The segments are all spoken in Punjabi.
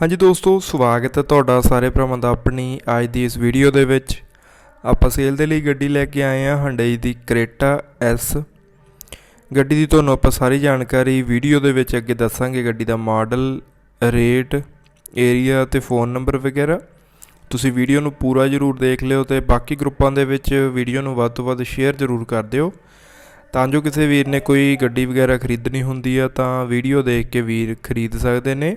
ਹਾਂਜੀ ਦੋਸਤੋ, ਸਵਾਗਤ ਹੈ ਤੁਹਾਡਾ ਸਾਰੇ ਭਰਾਵਾਂ ਦਾ ਆਪਣੀ ਅੱਜ ਦੀ ਇਸ ਵੀਡੀਓ ਦੇ ਵਿੱਚ। ਆਪਾਂ ਸੇਲ ਦੇ ਲਈ ਗੱਡੀ ਲੈ ਕੇ ਆਏ ਹਾਂ ਹੰਡਈ ਦੀ ਕ੍ਰੇਟਾ ਐਸ ਗੱਡੀ ਦੀ ਤੁਹਾਨੂੰ ਆਪਾਂ ਸਾਰੀ ਜਾਣਕਾਰੀ ਵੀਡੀਓ ਦੇ ਵਿੱਚ ਅੱਗੇ ਦੱਸਾਂਗੇ, ਗੱਡੀ ਦਾ ਮਾਡਲ ਰੇਟ ਏਰੀਆ ਤੇ ਫੋਨ ਨੰਬਰ ਵਗੈਰਾ। ਤੁਸੀਂ ਵੀਡੀਓ ਨੂੰ ਪੂਰਾ ਜ਼ਰੂਰ ਦੇਖ ਲਿਓ ਤੇ ਬਾਕੀ ਗਰੁੱਪਾਂ ਦੇ ਵਿੱਚ ਵੀਡੀਓ ਨੂੰ ਵੱਧ ਤੋਂ ਵੱਧ ਸ਼ੇਅਰ ਜ਼ਰੂਰ ਕਰ ਦਿਓ। ਤਾਂ ਜੋ ਕਿਸੇ ਵੀਰ ਨੇ ਕੋਈ ਗੱਡੀ ਵਗੈਰਾ ਖਰੀਦਣੀ ਹੁੰਦੀ ਆ, ਤਾਂ ਵੀਡੀਓ ਦੇਖ ਕੇ ਵੀਰ ਖਰੀਦ ਸਕਦੇ ਨੇ।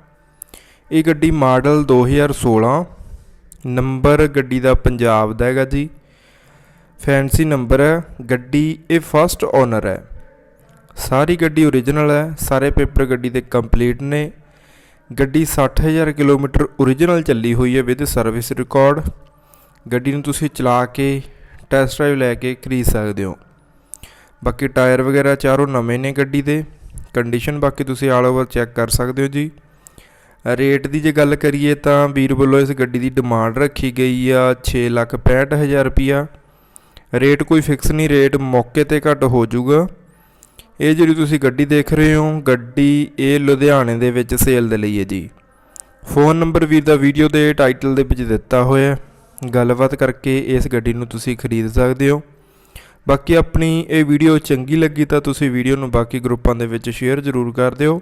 ਇਹ ਗੱਡੀ ਮਾਡਲ 2016 ਨੰਬਰ ਗੱਡੀ ਦਾ ਪੰਜਾਬ ਦਾ ਹੈਗਾ ਜੀ। ਫੈਂਸੀ ਨੰਬਰ ਹੈ, ਗੱਡੀ ਇਹ ਫਸਟ ਓਨਰ ਹੈ। ਸਾਰੀ ਗੱਡੀ ਓਰੀਜਨਲ ਹੈ, ਸਾਰੇ ਪੇਪਰ ਗੱਡੀ ਦੇ ਕੰਪਲੀਟ ਨੇ। ਗੱਡੀ 60000 ਕਿਲੋਮੀਟਰ ਓਰੀਜਨਲ ਚੱਲੀ ਹੋਈ ਹੈ ਵਿਦ ਸਰਵਿਸ ਰਿਕਾਰਡ ਗੱਡੀ ਨੂੰ ਤੁਸੀਂ ਚਲਾ ਕੇ ਟੈਸਟ ਡਰਾਈਵ ਲੈ ਕੇ ਖਰੀਦ ਸਕਦੇ ਹੋ। ਬਾਕੀ ਟਾਇਰ ਵਗੈਰਾ ਚਾਰੋਂ ਨਵੇਂ ਨੇ ਗੱਡੀ ਦੇ। ਕੰਡੀਸ਼ਨ ਬਾਕੀ ਤੁਸੀਂ ਆਲ ਓਵਰ ਚੈੱਕ ਕਰ ਸਕਦੇ ਹੋ ਜੀ। ਰੇਟ ਦੀ ਜੇ ਗੱਲ ਕਰੀਏ ਤਾਂ ਵੀਰ ਵੱਲੋਂ ਇਸ ਗੱਡੀ ਦੀ ਡਿਮਾਂਡ ਰੱਖੀ ਗਈ ਆ 665000 ਰੁਪਿਆ ਰੇਟ ਕੋਈ ਫਿਕਸ ਨਹੀਂ, ਰੇਟ ਮੌਕੇ ਤੇ ਘੱਟ ਹੋ ਜਾਊਗਾ। ਇਹ ਜਿਹੜੀ ਤੁਸੀਂ ਗੱਡੀ ਦੇਖ ਰਹੇ ਹੋ, ਗੱਡੀ ਇਹ ਲੁਧਿਆਣੇ ਦੇ ਵਿੱਚ ਸੇਲ ਦੇ ਲਈ ਹੈ ਜੀ। ਫੋਨ ਨੰਬਰ ਵੀਰ ਦਾ ਵੀਡੀਓ ਦੇ ਟਾਈਟਲ ਦੇ ਵਿੱਚ ਦਿੱਤਾ ਹੋਇਆ ਗੱਲਬਾਤ ਕਰਕੇ ਇਸ ਗੱਡੀ ਨੂੰ ਤੁਸੀਂ ਖਰੀਦ ਸਕਦੇ ਹੋ। ਬਾਕੀ ਆਪਣੀ ਇਹ ਵੀਡੀਓ ਚੰਗੀ ਲੱਗੀ ਤਾਂ ਤੁਸੀਂ ਵੀਡੀਓ ਨੂੰ ਬਾਕੀ ਗਰੁੱਪਾਂ ਦੇ ਵਿੱਚ ਸ਼ੇਅਰ ਜ਼ਰੂਰ ਕਰ ਦਿਓ।